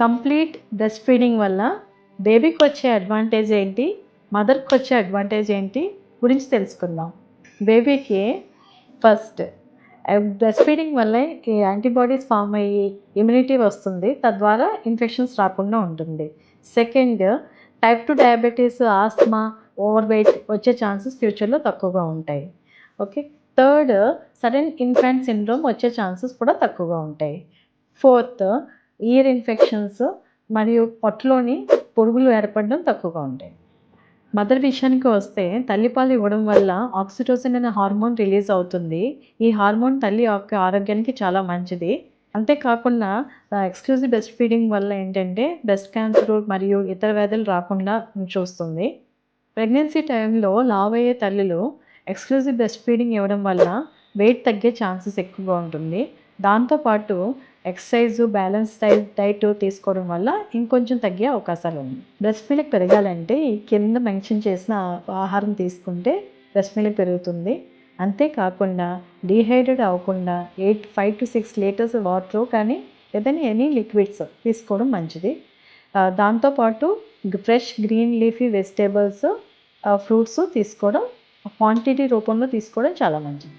Complete breast feeding వల్ల బేబీకి వచ్చే అడ్వాంటేజ్ ఏంటి? మదర్కి వచ్చే అడ్వాంటేజ్ ఏంటి? గురించి తెలుసుకుందాం. బేబీకి ఫస్ట్ బ్రెస్ట్ ఫీడింగ్ వల్ల యాంటీబాడీస్ ఫామ్ అయ్యి ఇమ్యూనిటీ వస్తుంది. తద్వారా ఇన్ఫెక్షన్స్ రాకుండా ఉంటుంది. Second type two diabetes asthma over weight వచ్చే ఛాన్సెస్ ఫ్యూచర్లో తక్కువగా ఉంటాయి. Okay? Third sudden infant syndrome వచ్చే ఛాన్సెస్ కూడా తక్కువగా ఉంటాయి. ఫోర్త్ ఇయర్ ఇన్ఫెక్షన్స్ మరియు పొట్టలోని పురుగులు ఏర్పడడం తక్కువగా ఉంటాయి. మదర్ విషయానికి వస్తే తల్లిపాలు ఇవ్వడం వల్ల ఆక్సిటోసిన్ అనే హార్మోన్ రిలీజ్ అవుతుంది. ఈ హార్మోన్ తల్లి యొక్క ఆరోగ్యానికి చాలా మంచిది. అంతేకాకుండా ఎక్స్క్లూజివ్ బ్రెస్ట్ ఫీడింగ్ వల్ల ఏంటంటే బ్రెస్ట్ క్యాన్సర్ మరియు ఇతర వ్యాధులు రాకుండా చూస్తుంది. ప్రెగ్నెన్సీ టైంలో లావ్ అయ్యే తల్లులు ఎక్స్క్లూజివ్ బ్రెస్ట్ ఫీడింగ్ ఇవ్వడం వల్ల వెయిట్ తగ్గే ఛాన్సెస్ ఎక్కువగా ఉంటుంది. దాంతోపాటు ఎక్సర్సైజ్ బ్యాలెన్స్ డైట్ డైట్ తీసుకోవడం వల్ల ఇంకొంచెం తగ్గే అవకాశాలు ఉన్నాయి. బ్రెస్ట్ మిల్క్ పెరగాలంటే ఈ కింద మెన్షన్ చేసిన ఆహారం తీసుకుంటే బ్రెస్ట్ మిల్క్ పెరుగుతుంది. అంతేకాకుండా డీహైడ్రేట్ అవ్వకుండా eight five two six litres water కానీ ఏదైనా ఎనీ లిక్విడ్స్ తీసుకోవడం మంచిది. దాంతోపాటు fresh green leafy vegetables fruits తీసుకోవడం క్వాంటిటీ రూపంలో తీసుకోవడం చాలా మంచిది.